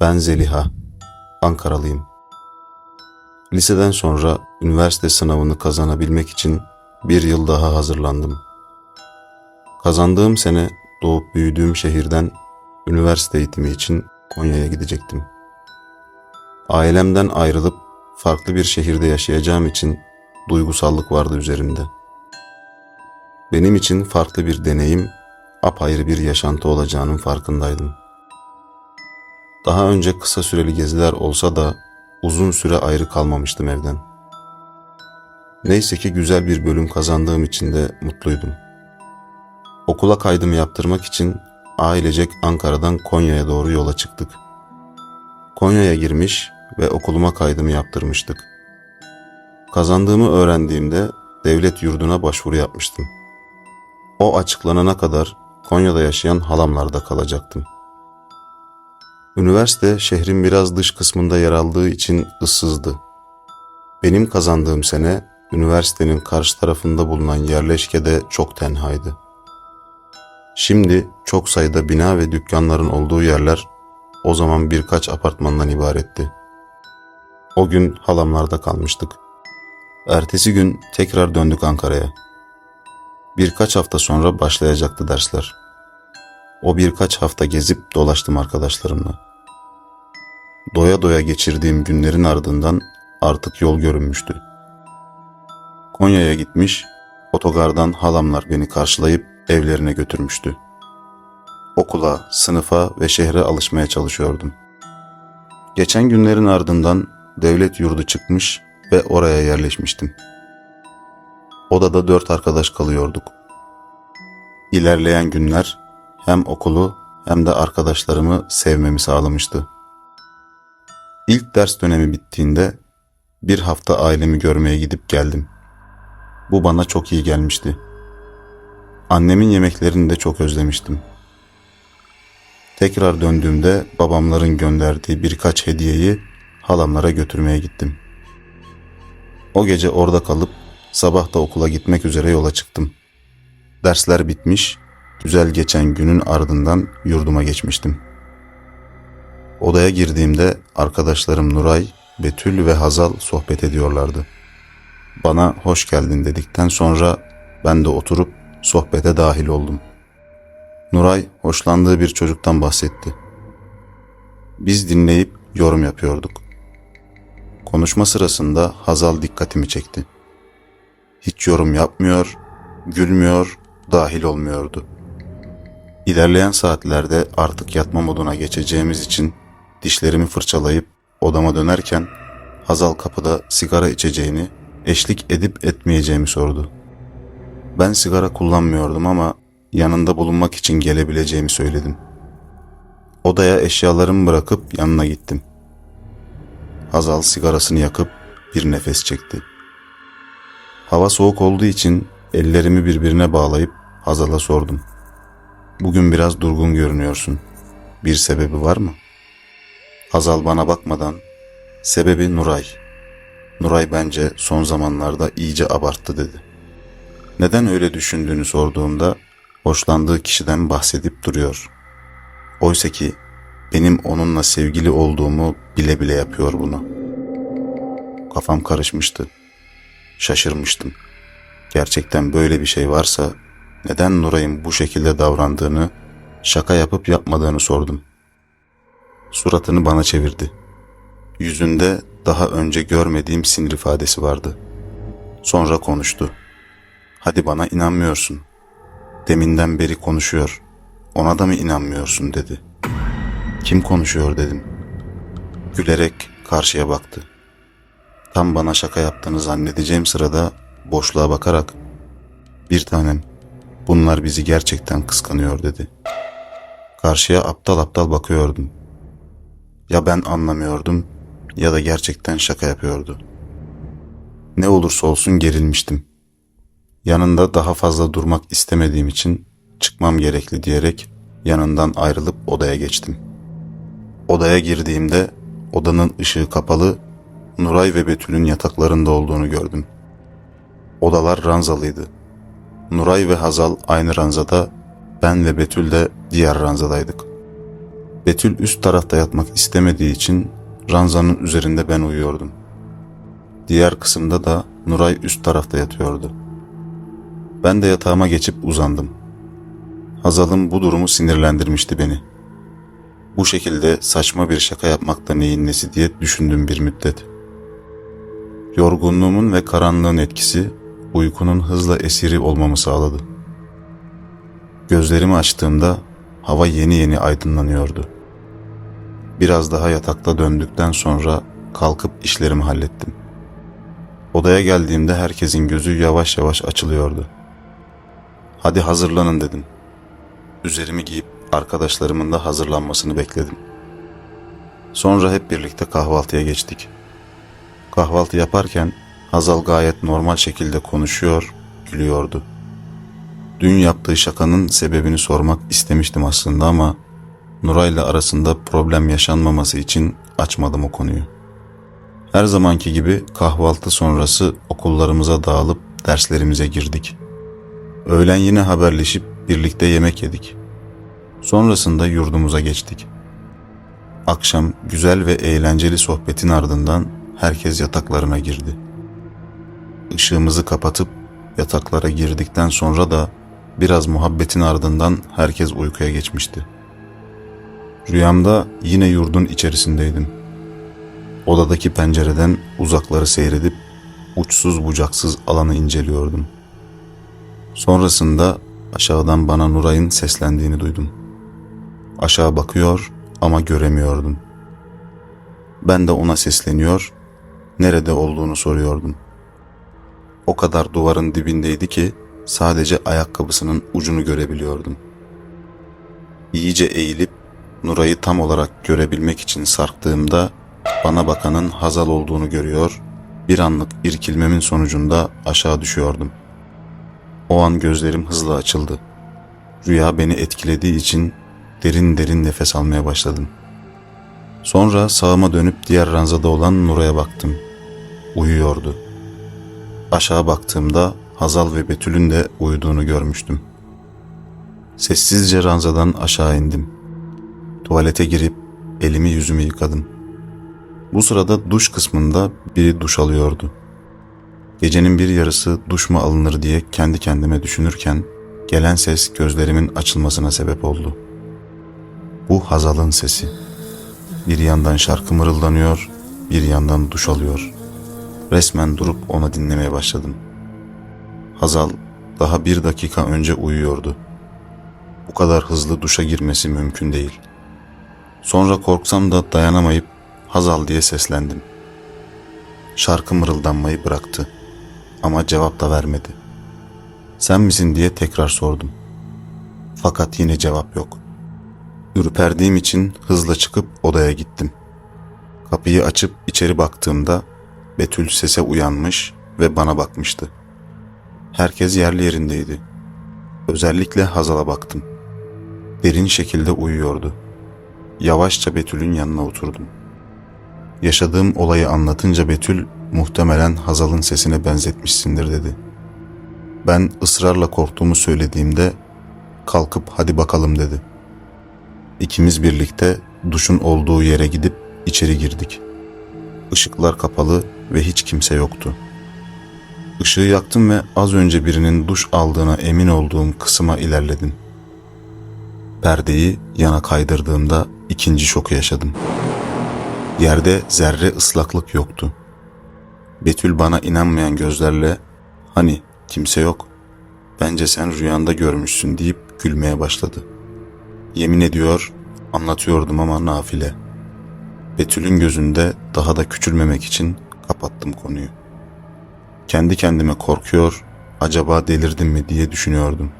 Ben Zeliha. Ankaralıyım. Liseden sonra üniversite sınavını kazanabilmek için bir yıl daha hazırlandım. Kazandığım sene doğup büyüdüğüm şehirden üniversite eğitimi için Konya'ya gidecektim. Ailemden ayrılıp farklı bir şehirde yaşayacağım için duygusallık vardı üzerimde. Benim için farklı bir deneyim, apayrı bir yaşantı olacağının farkındaydım. Daha önce kısa süreli geziler olsa da uzun süre ayrı kalmamıştım evden. Neyse ki güzel bir bölüm kazandığım için de mutluydum. Okula kaydımı yaptırmak için ailecek Ankara'dan Konya'ya doğru yola çıktık. Konya'ya girmiş ve okuluma kaydımı yaptırmıştık. Kazandığımı öğrendiğimde devlet yurduna başvuru yapmıştım. O açıklanana kadar Konya'da yaşayan halamlarda kalacaktım. Üniversite şehrin biraz dış kısmında yer aldığı için ıssızdı. Benim kazandığım sene üniversitenin karşı tarafında bulunan yerleşkede çok tenhaydı. Şimdi çok sayıda bina ve dükkanların olduğu yerler o zaman birkaç apartmandan ibaretti. O gün halamlarda kalmıştık. Ertesi gün tekrar döndük Ankara'ya. Birkaç hafta sonra başlayacaktı dersler. O birkaç hafta gezip dolaştım arkadaşlarımla. Doya doya geçirdiğim günlerin ardından artık yol görünmüştü. Konya'ya gitmiş, otogardan halamlar beni karşılayıp evlerine götürmüştü. Okula, sınıfa ve şehre alışmaya çalışıyordum. Geçen günlerin ardından devlet yurdu çıkmış ve oraya yerleşmiştim. Odada dört arkadaş kalıyorduk. İlerleyen günler hem okulu hem de arkadaşlarımı sevmemi sağlamıştı. İlk ders dönemi bittiğinde bir hafta ailemi görmeye gidip geldim. Bu bana çok iyi gelmişti. Annemin yemeklerini de çok özlemiştim. Tekrar döndüğümde babamların gönderdiği birkaç hediyeyi halamlara götürmeye gittim. O gece orada kalıp sabah da okula gitmek üzere yola çıktım. Dersler bitmiş, güzel geçen günün ardından yurduma geçmiştim. Odaya girdiğimde arkadaşlarım Nuray, Betül ve Hazal sohbet ediyorlardı. Bana hoş geldin dedikten sonra ben de oturup sohbete dahil oldum. Nuray hoşlandığı bir çocuktan bahsetti. Biz dinleyip yorum yapıyorduk. Konuşma sırasında Hazal dikkatimi çekti. Hiç yorum yapmıyor, gülmüyor, dahil olmuyordu. İlerleyen saatlerde artık yatma moduna geçeceğimiz için dişlerimi fırçalayıp odama dönerken Hazal kapıda sigara içeceğini, eşlik edip etmeyeceğimi sordu. Ben sigara kullanmıyordum ama yanında bulunmak için gelebileceğimi söyledim. Odaya eşyalarımı bırakıp yanına gittim. Hazal sigarasını yakıp bir nefes çekti. Hava soğuk olduğu için ellerimi birbirine bağlayıp Hazal'a sordum. Bugün biraz durgun görünüyorsun. Bir sebebi var mı? Hazal bana bakmadan, sebebi Nuray. Nuray bence son zamanlarda iyice abarttı dedi. Neden öyle düşündüğünü sorduğumda hoşlandığı kişiden bahsedip duruyor. Oysa ki benim onunla sevgili olduğumu bile bile yapıyor bunu. Kafam karışmıştı. Şaşırmıştım. Gerçekten böyle bir şey varsa neden Nuray'ın bu şekilde davrandığını, şaka yapıp yapmadığını sordum. Suratını bana çevirdi. Yüzünde daha önce görmediğim sinir ifadesi vardı. Sonra konuştu. Hadi bana inanmıyorsun. Deminden beri konuşuyor. Ona da mı inanmıyorsun dedi. Kim konuşuyor dedim. Gülerek karşıya baktı. Tam bana şaka yaptığını zannedeceğim sırada boşluğa bakarak bir tanem bunlar bizi gerçekten kıskanıyor dedi. Karşıya aptal aptal bakıyordum. Ya ben anlamıyordum ya da gerçekten şaka yapıyordu. Ne olursa olsun gerilmiştim. Yanında daha fazla durmak istemediğim için çıkmam gerekli diyerek yanından ayrılıp odaya geçtim. Odaya girdiğimde odanın ışığı kapalı, Nuray ve Betül'ün yataklarında olduğunu gördüm. Odalar ranzalıydı. Nuray ve Hazal aynı ranzada, ben ve Betül de diğer ranzadaydık. Betül üst tarafta yatmak istemediği için ranzanın üzerinde ben uyuyordum. Diğer kısımda da Nuray üst tarafta yatıyordu. Ben de yatağıma geçip uzandım. Hazal'ın bu durumu sinirlendirmişti beni. Bu şekilde saçma bir şaka yapmakta neyin nesi diye düşündüm bir müddet. Yorgunluğumun ve karanlığın etkisi uykunun hızla esiri olmamı sağladı. Gözlerimi açtığımda hava yeni yeni aydınlanıyordu. Biraz daha yatakta döndükten sonra kalkıp işlerimi hallettim. Odaya geldiğimde herkesin gözü yavaş yavaş açılıyordu. Hadi hazırlanın dedim. Üzerimi giyip arkadaşlarımın da hazırlanmasını bekledim. Sonra hep birlikte kahvaltıya geçtik. Kahvaltı yaparken Hazal gayet normal şekilde konuşuyor, gülüyordu. Dün yaptığı şakanın sebebini sormak istemiştim aslında ama Nuray'la arasında problem yaşanmaması için açmadım o konuyu. Her zamanki gibi kahvaltı sonrası okullarımıza dağılıp derslerimize girdik. Öğlen yine haberleşip birlikte yemek yedik. Sonrasında yurdumuza geçtik. Akşam güzel ve eğlenceli sohbetin ardından herkes yataklarına girdi. Işığımızı kapatıp yataklara girdikten sonra da biraz muhabbetin ardından herkes uykuya geçmişti. Rüyamda yine yurdun içerisindeydim. Odadaki pencereden uzakları seyredip uçsuz bucaksız alanı inceliyordum. Sonrasında aşağıdan bana Nuray'ın seslendiğini duydum. Aşağı bakıyor ama göremiyordum. Ben de ona sesleniyor, nerede olduğunu soruyordum. O kadar duvarın dibindeydi ki sadece ayakkabısının ucunu görebiliyordum. İyice eğilip Nuray'ı tam olarak görebilmek için sarktığımda bana bakanın Hazal olduğunu görüyor, bir anlık irkilmemin sonucunda aşağı düşüyordum. O an gözlerim hızla açıldı. Rüya beni etkilediği için derin derin nefes almaya başladım. Sonra sağıma dönüp diğer ranzada olan Nuray'a baktım. Uyuyordu. Aşağı baktığımda Hazal ve Betül'ün de uyuduğunu görmüştüm. Sessizce ranzadan aşağı indim. Tuvalete girip elimi yüzümü yıkadım. Bu sırada duş kısmında biri duş alıyordu. Gecenin bir yarısı duş mu alınır diye kendi kendime düşünürken gelen ses gözlerimin açılmasına sebep oldu. Bu Hazal'ın sesi. Bir yandan şarkı mırıldanıyor, bir yandan duş alıyor. Resmen durup onu dinlemeye başladım. Hazal daha bir dakika önce uyuyordu. Bu kadar hızlı duşa girmesi mümkün değil. Sonra korksam da dayanamayıp Hazal diye seslendim. Şarkı mırıldanmayı bıraktı ama cevap da vermedi. Sen misin diye tekrar sordum. Fakat yine cevap yok. Ürperdiğim için hızla çıkıp odaya gittim. Kapıyı açıp içeri baktığımda Betül sese uyanmış ve bana bakmıştı. Herkes yerli yerindeydi. Özellikle Hazal'a baktım. Derin şekilde uyuyordu. Yavaşça Betül'ün yanına oturdum. Yaşadığım olayı anlatınca Betül muhtemelen Hazal'ın sesine benzetmişsindir dedi. Ben ısrarla korktuğumu söylediğimde kalkıp hadi bakalım dedi. İkimiz birlikte duşun olduğu yere gidip içeri girdik. Işıklar kapalı ve hiç kimse yoktu. Işığı yaktım ve az önce birinin duş aldığına emin olduğum kısma ilerledim. Perdeyi yana kaydırdığımda ikinci şoku yaşadım. Yerde zerre ıslaklık yoktu. Betül bana inanmayan gözlerle hani kimse yok. Bence sen rüyanda görmüşsün deyip gülmeye başladı. Yemin ediyor anlatıyordum ama nafile. Betül'ün gözünde daha da küçülmemek için kapattım konuyu. Kendi kendime korkuyor, acaba delirdim mi diye düşünüyordum.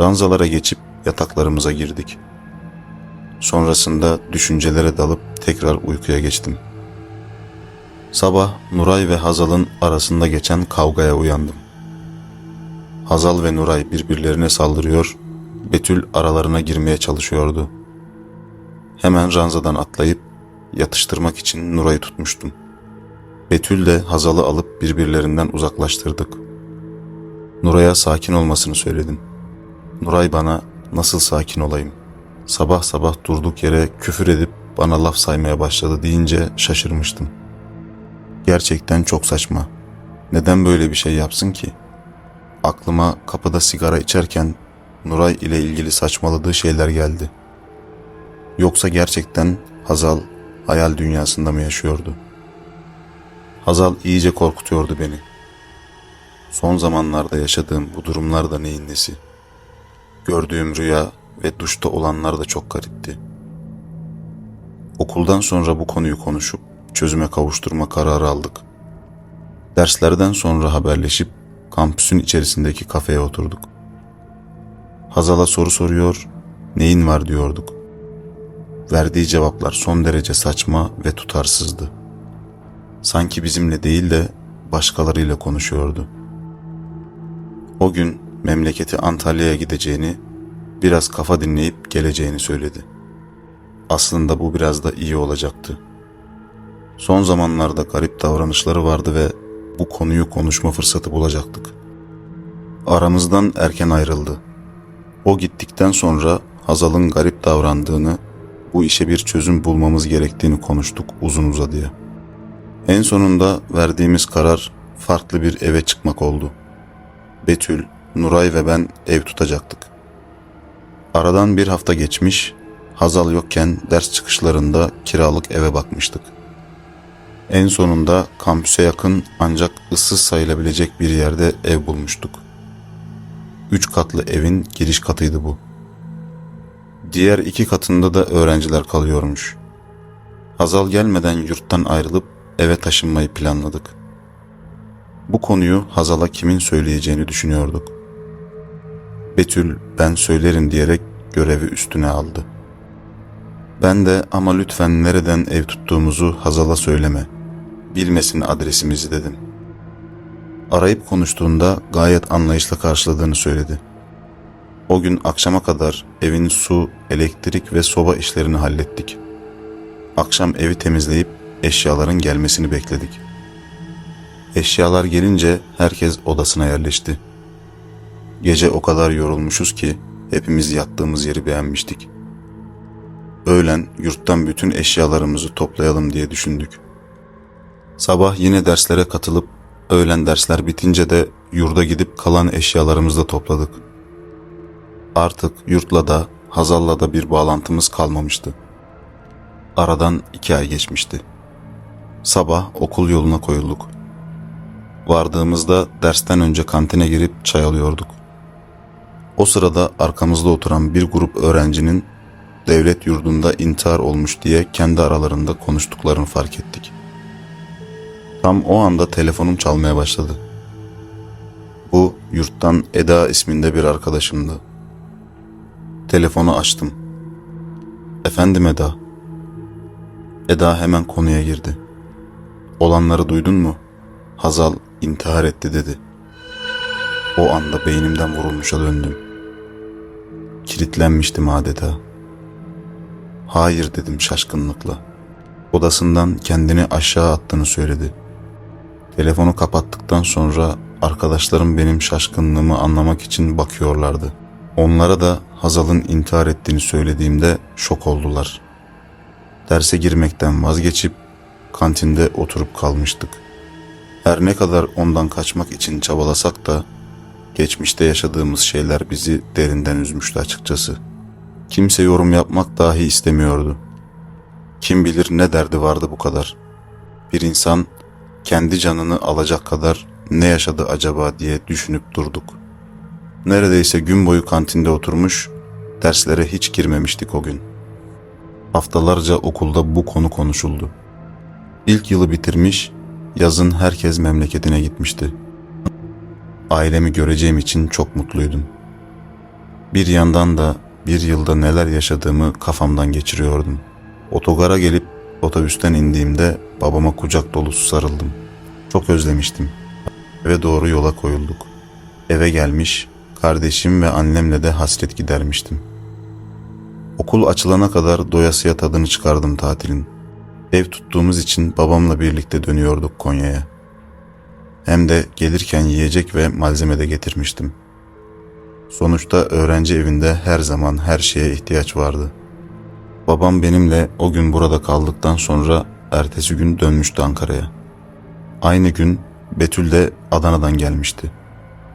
Ranzalara geçip yataklarımıza girdik. Sonrasında düşüncelere dalıp tekrar uykuya geçtim. Sabah Nuray ve Hazal'ın arasında geçen kavgaya uyandım. Hazal ve Nuray birbirlerine saldırıyor, Betül aralarına girmeye çalışıyordu. Hemen ranzadan atlayıp yatıştırmak için Nuray'ı tutmuştum. Betül de Hazal'ı alıp birbirlerinden uzaklaştırdık. Nuray'a sakin olmasını söyledim. Nuray bana nasıl sakin olayım? Sabah sabah durduk yere küfür edip bana laf saymaya başladı deyince şaşırmıştım. Gerçekten çok saçma. Neden böyle bir şey yapsın ki? Aklıma kapıda sigara içerken Nuray ile ilgili saçmaladığı şeyler geldi. Yoksa gerçekten Hazal hayal dünyasında mı yaşıyordu? Hazal iyice korkutuyordu beni. Son zamanlarda yaşadığım bu durumlar da neyin nesi? Gördüğüm rüya ve duşta olanlar da çok garipti. Okuldan sonra bu konuyu konuşup çözüme kavuşturma kararı aldık. Derslerden sonra haberleşip kampüsün içerisindeki kafeye oturduk. Hazal'a soru soruyor, neyin var diyorduk. Verdiği cevaplar son derece saçma ve tutarsızdı. Sanki bizimle değil de başkalarıyla konuşuyordu. O gün memleketi Antalya'ya gideceğini, biraz kafa dinleyip geleceğini söyledi. Aslında bu biraz da iyi olacaktı. Son zamanlarda garip davranışları vardı ve bu konuyu konuşma fırsatı bulacaktık. Aramızdan erken ayrıldı. O gittikten sonra Hazal'ın garip davrandığını, bu işe bir çözüm bulmamız gerektiğini konuştuk uzun uzadıya. En sonunda verdiğimiz karar farklı bir eve çıkmak oldu. Betül, Nuray ve ben ev tutacaktık. Aradan bir hafta geçmiş, Hazal yokken ders çıkışlarında kiralık eve bakmıştık. En sonunda kampüse yakın ancak ıssız sayılabilecek bir yerde ev bulmuştuk. Üç katlı evin giriş katıydı bu. Diğer iki katında da öğrenciler kalıyormuş. Hazal gelmeden yurttan ayrılıp eve taşınmayı planladık. Bu konuyu Hazal'a kimin söyleyeceğini düşünüyorduk. Betül ben söylerim diyerek görevi üstüne aldı. Ben de ama lütfen nereden ev tuttuğumuzu Hazal'a söyleme. Bilmesin adresimizi dedim. Arayıp konuştuğunda gayet anlayışla karşıladığını söyledi. O gün akşama kadar evin su, elektrik ve soba işlerini hallettik. Akşam evi temizleyip eşyaların gelmesini bekledik. Eşyalar gelince herkes odasına yerleşti. Gece o kadar yorulmuşuz ki hepimiz yattığımız yeri beğenmiştik. Öğlen yurttan bütün eşyalarımızı toplayalım diye düşündük. Sabah yine derslere katılıp öğlen dersler bitince de yurda gidip kalan eşyalarımızı da topladık. Artık yurtla da Hazal'la da bir bağlantımız kalmamıştı. Aradan iki ay geçmişti. Sabah okul yoluna koyulduk. Vardığımızda dersten önce kantine girip çay alıyorduk. O sırada arkamızda oturan bir grup öğrencinin devlet yurdunda intihar olmuş diye kendi aralarında konuştuklarını fark ettik. Tam o anda telefonum çalmaya başladı. Bu yurttan Eda isminde bir arkadaşımdı. Telefonu açtım. Efendim Eda. Eda hemen konuya girdi. Olanları duydun mu? Hazal intihar etti dedi. O anda beynimden vurulmuşa döndüm. Kilitlenmiştim adeta. Hayır dedim şaşkınlıkla. Odasından kendini aşağı attığını söyledi. Telefonu kapattıktan sonra arkadaşlarım benim şaşkınlığımı anlamak için bakıyorlardı. Onlara da Hazal'ın intihar ettiğini söylediğimde şok oldular. Derse girmekten vazgeçip kantinde oturup kalmıştık. Her ne kadar ondan kaçmak için çabalasak da geçmişte yaşadığımız şeyler bizi derinden üzmüştü açıkçası. Kimse yorum yapmak dahi istemiyordu. Kim bilir ne derdi vardı bu kadar. Bir insan kendi canını alacak kadar ne yaşadı acaba diye düşünüp durduk. Neredeyse gün boyu kantinde oturmuş, derslere hiç girmemiştik o gün. Haftalarca okulda bu konu konuşuldu. İlk yılı bitirmiş, yazın herkes memleketine gitmişti. Ailemi göreceğim için çok mutluydum. Bir yandan da bir yılda neler yaşadığımı kafamdan geçiriyordum. Otogara gelip otobüsten indiğimde babama kucak dolusu sarıldım. Çok özlemiştim. Eve doğru yola koyulduk. Eve gelmiş, kardeşim ve annemle de hasret gidermiştim. Okul açılana kadar doyasıya tadını çıkardım tatilin. Ev tuttuğumuz için babamla birlikte dönüyorduk Konya'ya. Hem de gelirken yiyecek ve malzeme de getirmiştim. Sonuçta öğrenci evinde her zaman her şeye ihtiyaç vardı.'' Babam benimle o gün burada kaldıktan sonra ertesi gün dönmüştü Ankara'ya. Aynı gün Betül de Adana'dan gelmişti.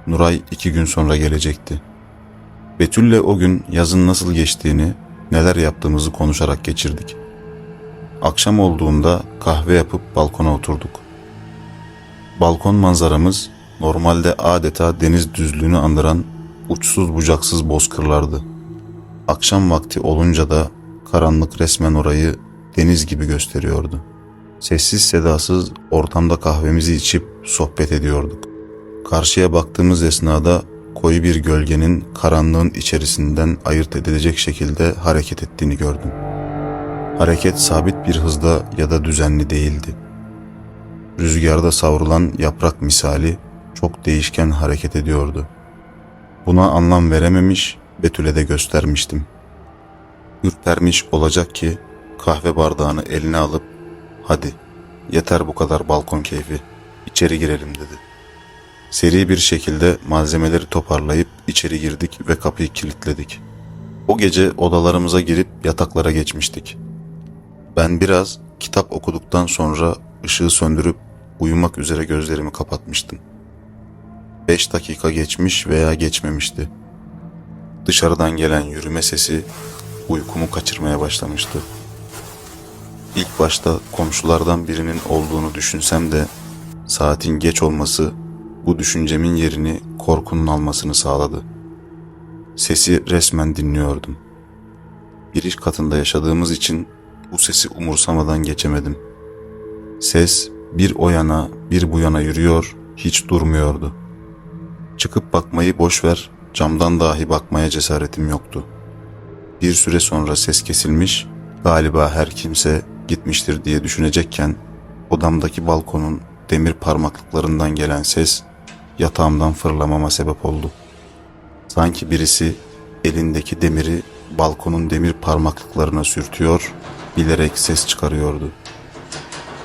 Nuray iki gün sonra gelecekti. Betül'le o gün yazın nasıl geçtiğini, neler yaptığımızı konuşarak geçirdik. Akşam olduğunda kahve yapıp balkona oturduk. Balkon manzaramız normalde adeta deniz düzlüğünü andıran uçsuz bucaksız bozkırlardı. Akşam vakti olunca da karanlık resmen orayı deniz gibi gösteriyordu. Sessiz sedasız ortamda kahvemizi içip sohbet ediyorduk. Karşıya baktığımız esnada koyu bir gölgenin karanlığın içerisinden ayırt edilecek şekilde hareket ettiğini gördüm. Hareket sabit bir hızda ya da düzenli değildi. Rüzgarda savrulan yaprak misali çok değişken hareket ediyordu. Buna anlam verememiş, Betül'e de göstermiştim. Ürpermiş olacak ki kahve bardağını eline alıp hadi yeter bu kadar balkon keyfi içeri girelim dedi. Seri bir şekilde malzemeleri toparlayıp içeri girdik ve kapıyı kilitledik. O gece odalarımıza girip yataklara geçmiştik. Ben biraz kitap okuduktan sonra ışığı söndürüp uyumak üzere gözlerimi kapatmıştım. Beş dakika geçmiş veya geçmemişti. Dışarıdan gelen yürüme sesi uykumu kaçırmaya başlamıştı. İlk başta komşulardan birinin olduğunu düşünsem de saatin geç olması bu düşüncemin yerini korkunun almasını sağladı. Sesi resmen dinliyordum. Bir iş katında yaşadığımız için bu sesi umursamadan geçemedim. Ses bir o yana bir bu yana yürüyor, hiç durmuyordu. Çıkıp bakmayı boş ver, camdan dahi bakmaya cesaretim yoktu. Bir süre sonra ses kesilmiş, galiba her kimse gitmiştir diye düşünecekken odamdaki balkonun demir parmaklıklarından gelen ses yatağımdan fırlamama sebep oldu. Sanki birisi elindeki demiri balkonun demir parmaklıklarına sürtüyor, bilerek ses çıkarıyordu.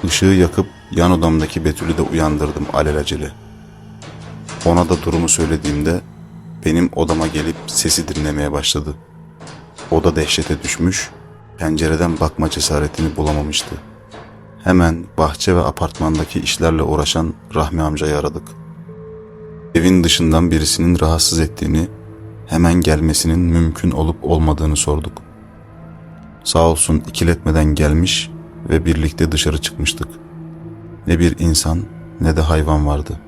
Işığı yakıp yan odamdaki Betül'ü de uyandırdım alelacele. Ona da durumu söylediğimde benim odama gelip sesi dinlemeye başladı. O da dehşete düşmüş, pencereden bakma cesaretini bulamamıştı. Hemen bahçe ve apartmandaki işlerle uğraşan Rahmi amcayı aradık. Evin dışından birisinin rahatsız ettiğini, hemen gelmesinin mümkün olup olmadığını sorduk. Sağ olsun ikiletmeden gelmiş ve birlikte dışarı çıkmıştık. Ne bir insan ne de hayvan vardı.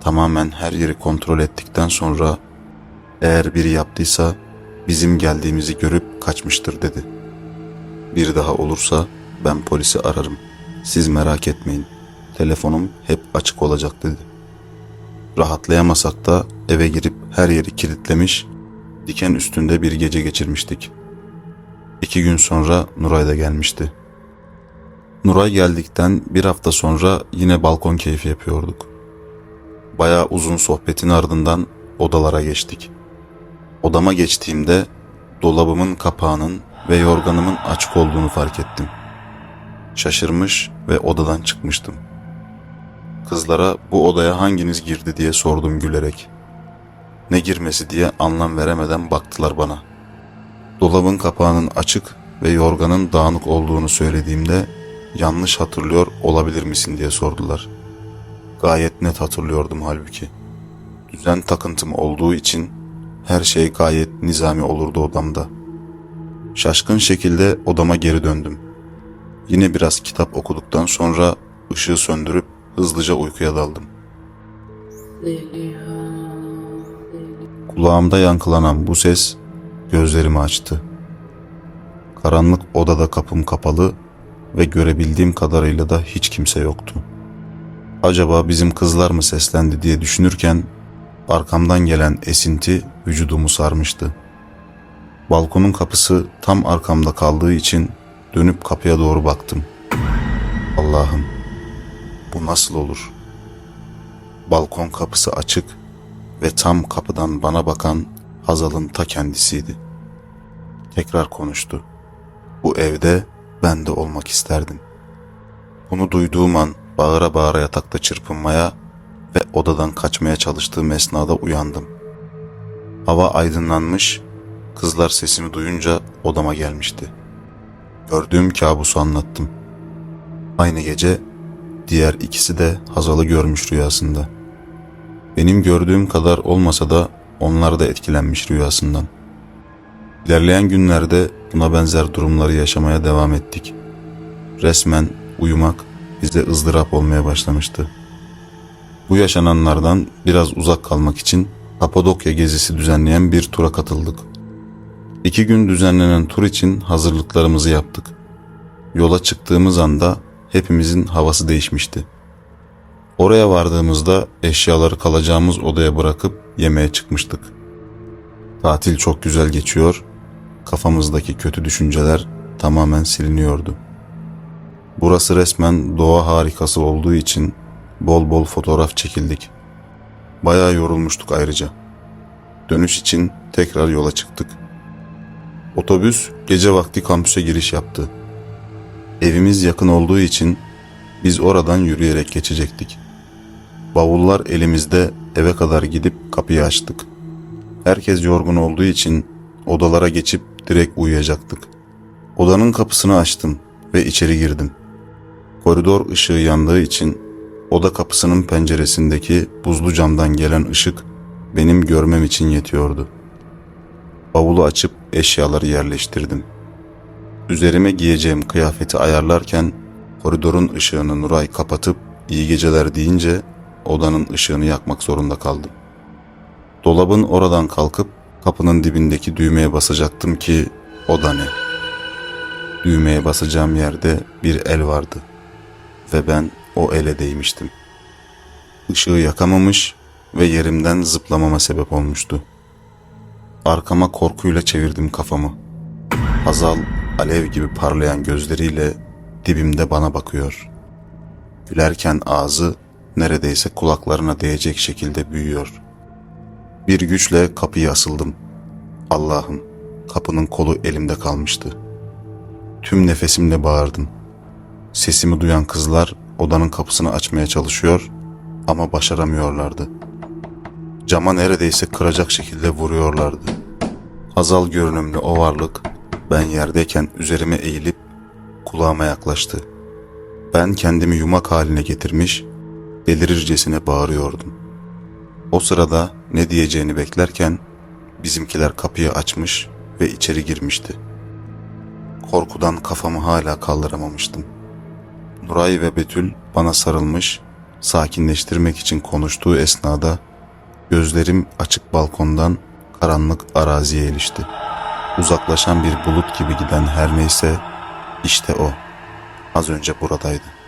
Tamamen her yeri kontrol ettikten sonra eğer biri yaptıysa bizim geldiğimizi görüp kaçmıştır dedi. Bir daha olursa ben polisi ararım. Siz merak etmeyin. Telefonum hep açık olacak dedi. Rahatlayamasak da eve girip her yeri kilitlemiş, diken üstünde bir gece geçirmiştik. İki gün sonra Nuray da gelmişti. Nuray geldikten bir hafta sonra yine balkon keyfi yapıyorduk. Bayağı uzun sohbetin ardından odalara geçtik. Odama geçtiğimde dolabımın kapağının ve yorganımın açık olduğunu fark ettim. Şaşırmış ve odadan çıkmıştım. Kızlara bu odaya hanginiz girdi diye sordum gülerek. Ne girmesi diye anlam veremeden baktılar bana. Dolabın kapağının açık ve yorganın dağınık olduğunu söylediğimde yanlış hatırlıyor olabilir misin diye sordular. Gayet net hatırlıyordum halbuki. Düzen takıntım olduğu için her şey gayet nizami olurdu odamda. Şaşkın şekilde odama geri döndüm. Yine biraz kitap okuduktan sonra ışığı söndürüp hızlıca uykuya daldım. Kulağımda yankılanan bu ses gözlerimi açtı. Karanlık odada kapım kapalı ve görebildiğim kadarıyla da hiç kimse yoktu. Acaba bizim kızlar mı seslendi diye düşünürken arkamdan gelen esinti vücudumu sarmıştı. Balkonun kapısı tam arkamda kaldığı için dönüp kapıya doğru baktım. Allah'ım bu nasıl olur? Balkon kapısı açık ve tam kapıdan bana bakan Hazal'ın ta kendisiydi. Tekrar konuştu. Bu evde ben de olmak isterdim. Bunu duyduğum an bağıra bağıra yatakta çırpınmaya ve odadan kaçmaya çalıştığım esnada uyandım. Hava aydınlanmış, kızlar sesimi duyunca odama gelmişti. Gördüğüm kabusu anlattım. Aynı gece diğer ikisi de Hazal'ı görmüş rüyasında. Benim gördüğüm kadar olmasa da onlar da etkilenmiş rüyasından. İlerleyen günlerde buna benzer durumları yaşamaya devam ettik. Resmen uyumak bize ızdırap olmaya başlamıştı. Bu yaşananlardan biraz uzak kalmak için Kapadokya gezisi düzenleyen bir tura katıldık. İki gün düzenlenen tur için hazırlıklarımızı yaptık. Yola çıktığımız anda hepimizin havası değişmişti. Oraya vardığımızda eşyaları kalacağımız odaya bırakıp yemeğe çıkmıştık. Tatil çok güzel geçiyor, kafamızdaki kötü düşünceler tamamen siliniyordu. Burası resmen doğa harikası olduğu için bol bol fotoğraf çekildik. Bayağı yorulmuştuk ayrıca. Dönüş için tekrar yola çıktık. Otobüs gece vakti kampüse giriş yaptı. Evimiz yakın olduğu için biz oradan yürüyerek geçecektik. Bavullar elimizde eve kadar gidip kapıyı açtık. Herkes yorgun olduğu için odalara geçip direkt uyuyacaktık. Odanın kapısını açtım ve içeri girdim. Koridor ışığı yandığı için oda kapısının penceresindeki buzlu camdan gelen ışık benim görmem için yetiyordu. Bavulu açıp eşyaları yerleştirdim. Üzerime giyeceğim kıyafeti ayarlarken koridorun ışığını Nuray kapatıp iyi geceler deyince odanın ışığını yakmak zorunda kaldım. Dolabın oradan kalkıp kapının dibindeki düğmeye basacaktım ki o da ne? Düğmeye basacağım yerde bir el vardı ve ben o ele değmiştim. Işığı yakamamış ve yerimden zıplamama sebep olmuştu. Arkama korkuyla çevirdim kafamı. Hazal alev gibi parlayan gözleriyle dibimde bana bakıyor. Gülerken ağzı neredeyse kulaklarına değecek şekilde büyüyor. Bir güçle kapıya asıldım. Allah'ım kapının kolu elimde kalmıştı. Tüm nefesimle bağırdım. Sesimi duyan kızlar odanın kapısını açmaya çalışıyor ama başaramıyorlardı. Cama neredeyse kıracak şekilde vuruyorlardı. Hazal görünümlü o varlık ben yerdeyken üzerime eğilip kulağıma yaklaştı. Ben kendimi yumak haline getirmiş, delirircesine bağırıyordum. O sırada ne diyeceğini beklerken bizimkiler kapıyı açmış ve içeri girmişti. Korkudan kafamı hala kaldıramamıştım. Nuray ve Betül bana sarılmış, sakinleştirmek için konuştuğu esnada gözlerim açık balkondan karanlık araziye ilişti. Uzaklaşan bir bulut gibi giden her neyse işte o. Az önce buradaydı.